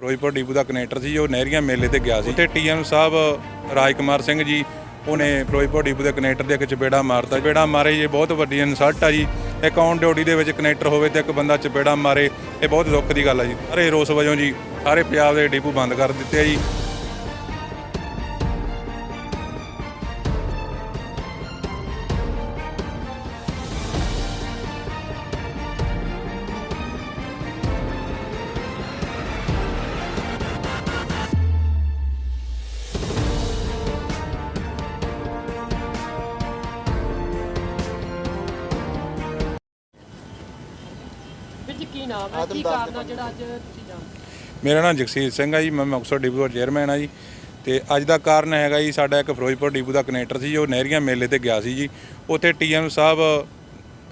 Firozpur depot ਦਾ connector ਸੀ, ਉਹ ਨਹਿਰੀਆਂ ਮੇਲੇ ਤੇ ਗਿਆ ਸੀ। ਉੱਥੇ ਟੀਐਮ ਸਾਹਿਬ, ਰਾਜਕੁਮਾਰ ਸਿੰਘ ਜੀ, ਉਹਨੇ ਫਿਰੋਜ਼ਪੁਰ ਡੀਪੂ ਦੇ ਕਨੈਕਟਰ ਦੇ ਇੱਕ ਚਪੇੜਾ ਮਾਰਤਾ। ਚਪੇੜਾ ਮਾਰੇ ਜੀ ਇਹ ਬਹੁਤ ਵੱਡੀ ਇਨਸਲਟ ਆ ਜੀ। ਇੱਕ ਔਨ ਡਿਊਟੀ ਦੇ ਵਿੱਚ ਕਨੈਕਟਰ ਹੋਵੇ ਤੇ ਇੱਕ ਬੰਦਾ ਚਪੇੜਾ ਮਾਰੇ, ਇਹ ਬਹੁਤ ਦੁੱਖ ਦੀ ਗੱਲ ਆ ਜੀ। ਸਾਰੇ ਰੋਸ ਵਜੋਂ ਜੀ, ਸਾਰੇ ਪੰਜਾਬ ਦੇ ਡੀਪੂ ਬੰਦ ਕਰ ਦਿੱਤੇ ਆ ਜੀ। ਵੀਰ ਜੀ ਕੀ ਨਾਮ ਹੈ? ਕੀ ਕਾਰਨ ਆ ਜਿਹੜਾ ਅੱਜ ਤੁਸੀਂ ਜਾਣ ਮੇਰਾ ਨਾਮ ਜਗਸੀਰ ਸਿੰਘ ਆ ਜੀ ਮੈਂ ਮੁਕਤਸਰ ਡੀਪੂ ਦਾ ਚੇਅਰਮੈਨ ਆ ਜੀ। ਤੇ ਅੱਜ ਦਾ ਕਾਰਨ ਹੈਗਾ ਜੀ ਸਾਡਾ ਇੱਕ ਫਿਰੋਜ਼ਪੁਰ ਡੀਪੂ ਦਾ ਕਨੈਕਟਰ ਸੀ ਉਹ ਨਹਿਰੀਆਂ ਮੇਲੇ ਤੇ ਗਿਆ ਸੀ ਜੀ। ਉੱਥੇ ਟੀਐਮ ਸਾਹਿਬ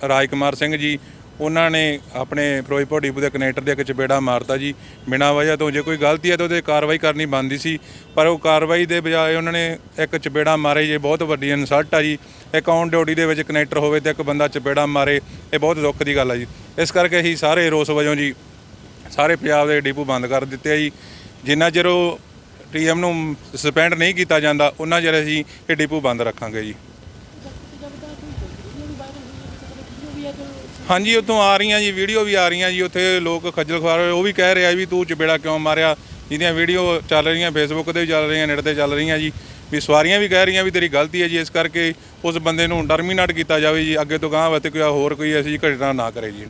ਰਾਜਕੁਮਾਰ ਸਿੰਘ ਜੀ ਉਹਨਾਂ ਨੇ ਆਪਣੇ ਫਿਰੋਜ਼ਪੁਰ ਡੀਪੂ ਦੇ ਕਨੈਕਟਰ ਦੇ ਇੱਕ ਚਪੇੜਾ ਮਾਰਤਾ ਜੀ। ਬਿਨਾਂ ਵਜ੍ਹਾ ਤੋਂ ਜੇ ਕੋਈ ਗਲਤੀ ਹੈ ਤਾਂ ਉਹਦੇ ਕਾਰਵਾਈ ਕਰਨੀ ਬਣਦੀ ਸੀ। ਪਰ ਉਹ ਕਾਰਵਾਈ ਦੇ ਬਜਾਏ ਉਹਨਾਂ ਨੇ ਇੱਕ ਚਪੇੜਾ ਮਾਰੇ। ਜੇ ਬਹੁਤ ਵੱਡੀ ਇਨਸਲਟ ਆ ਜੀ। ਇੱਕ ਔਨ ਡਿਊਟੀ ਦੇ ਵਿੱਚ ਕਨੈਕਟਰ ਹੋਵੇ ਤੇ ਇੱਕ ਬੰਦਾ ਚਪੇੜਾ ਮਾਰੇ, ਇਹ ਬਹੁਤ ਦੁੱਖ ਦੀ ਗੱਲ ਆ ਜੀ। ਇਸ ਕਰਕੇ ਅਸੀਂ ਸਾਰੇ ਰੋਸ ਵਜੋਂ ਜੀ ਸਾਰੇ ਪੰਜਾਬ ਦੇ ਡਿਪੂ ਬੰਦ ਕਰ ਦਿੱਤੇ ਆ ਜੀ। ਜਿੰਨਾ ਚਿਰ ਉਹ ਟੀਐਮ ਨੂੰ ਸਸਪੈਂਡ ਨਹੀਂ ਕੀਤਾ ਜਾਂਦਾ, ਉਹਨਾਂ ਚਿਰ ਅਸੀਂ ਇਹ ਡਿਪੂ ਬੰਦ ਰੱਖਾਂਗੇ ਜੀ। ਹਾਂਜੀ, ਉੱਥੋਂ ਆ ਰਹੀਆਂ ਜੀ, ਵੀਡੀਓ ਵੀ ਆ ਰਹੀਆਂ ਜੀ, ਉੱਥੇ ਲੋਕ ਖੱਜਲ ਖਵਾਰ ਹੋਏ। ਉਹ ਵੀ ਕਹਿ ਰਿਹਾ ਵੀ ਤੂੰ ਚਪੇੜਾ ਕਿਉਂ ਮਾਰਿਆ? ਜਿਹਦੀਆਂ ਵੀਡੀਓ ਚੱਲ ਰਹੀਆਂ ਫੇਸਬੁੱਕ ਤੇ ਵੀ ਚੱਲ ਰਹੀਆਂ, ਨੈਟ ਤੇ ਚੱਲ ਰਹੀਆਂ ਜੀ। ਵੀ ਸਵਾਰੀਆਂ ਵੀ ਕਹਿ ਰਹੀਆਂ ਵੀ ਤੇਰੀ ਗਲਤੀ ਹੈ ਜੀ, ਇਸ ਕਰਕੇ ਉਸ ਬੰਦੇ ਨੂੰ ਟਰਮੀਨੇਟ ਕੀਤਾ ਜਾਵੇ ਜੀ। ਅੱਗੇ ਤੋਂ ਗਾਂਹ ਵਾਸਤੇ ਕੋਈ ਹੋਰ ਕੋਈ ਐਸੀ ਘਟਨਾ ਨਾ ਕਰੇ ਜੀ।